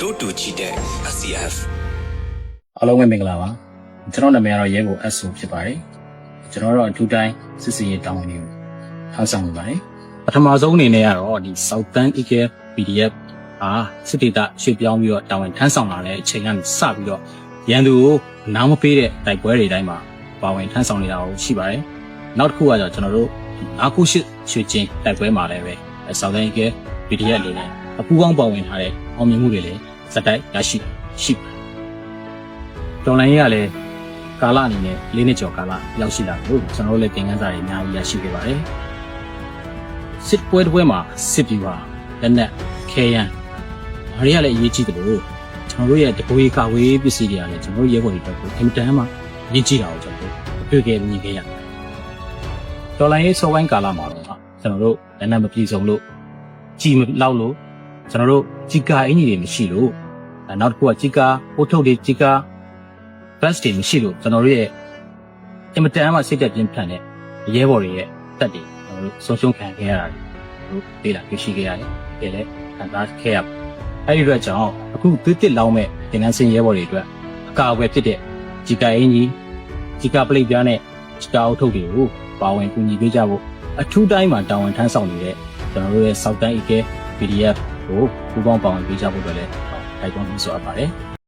တို့တူကြည့်တဲ့ SCF အားလုံးပဲမင်္ဂလာပါကျွန်တော်နာမည်ကတော့ရဲကို SO ဖြစ်ပါတယ်ကျွန်တော်တို့အထူးတိုင်းစစ်စီရေးတောင်းဝင်နေထောက်ဆောင်နေပါတယ်ပထမဆုံးအနေနဲ့ကတော့ဒီ Southern Eagle PDF အာစစ်တေတာရွှေ့ပြောင်းပြီးတော့တာဝန်ထမ်းဆောင်လာတဲ့အချိန်ကနေစပြီးတော့ရန်သူကိုနားမပေးတဲ့တိုက်ပွဲတွေတိုင်းမှာပါဝင်ထမ်းဆောင်နေတာကိုရှိပါတယ်နောက်တစ်ခုကတော့ကျွန်တော်တို့အာကုရှိရွှေချင်းတိုက်ပွဲမှာလည်းပဲ Southern Eagle PDF အနေနဲ့အပူကောင်းပါဝင်ထားတဲ့အောင်မြင်မှုတွေလည်း စတိုက်ရရှိရှိပါတယ်တော်လိုင်းကြီးကလည်းကာလအနေနဲ့လေးနှစ်ကျော်ကာလရောက်ရှိလာလို့ကျွန်တော်တို့လည်းသင်ခန်းစာတွေအများကြီးရရှိခဲ့ပါတယ်စစ်ပွဲတစ်ပွဲမှာစစ်ပြီးပါလက်နက်ခဲယမ်းဒါတွေကလည်းအရေးကြီးတယ်လို့ကျွန်တော်တို့ရဲ့တကွေးကာဝေးပစ္စည်းတွေကလည်းကျွန်တော်တို့ရဲဘော်တွေအတွက်ကိုအင်တန်မှအရေးကြီးတာကိုကျွန်တော်တို့တွေ့ခဲ့မြင်ခဲ့ရတယ်တော်လိုင်းရေးစောပိုင်းကာလမှာတော့ကျွန်တော်တို့လက်နက်မပြေဆုံးလို့ကြီးမလောက်လို့ ကျွန်တော်တို့ကြီးကာအင်ကြီးတွေမရှိလို့နောက်တစ်ခုကကြီးကာပိုးထုတ်တွေကြီးကာ bus တွေမရှိလို့ကျွန်တော်တို့ရဲ့အင်မတန်မှစိတ်သက်ပြင်းထန်တဲ့ရဲဘော်တွေရဲ့တက်တွေကျွန်တော်တို့ဆုံးရှုံးခံခဲ့ရတာတို့ဒေတာတွေ့ရှိခဲ့ရတယ်။ဒီလည်းခံစားခဲ့ရ။အဲဒီအတွက်ကြောင့်အခုသွေးတစ်လောင်းမဲ့တင်နန်းစင်ရဲဘော်တွေအတွက်အကာအကွယ်ဖြစ်တဲ့ဂျီကာအင်ကြီးဂျီကာပလိတ်ပြားနဲ့ဂျီကာအုပ်ထုပ်တွေကိုပါဝင်ကူညီပေးကြဖို့အထူးတိုင်းမှာတာဝန်ထမ်းဆောင်နေတဲ့ကျွန်တော်တို့ရဲ့ South East PDF ကိုပူးပေါင်းပါဝင်ပေးကြဖို့အတွက်လည်းတိုက်တွန်းပြီးဆိုအပ်ပါတယ်။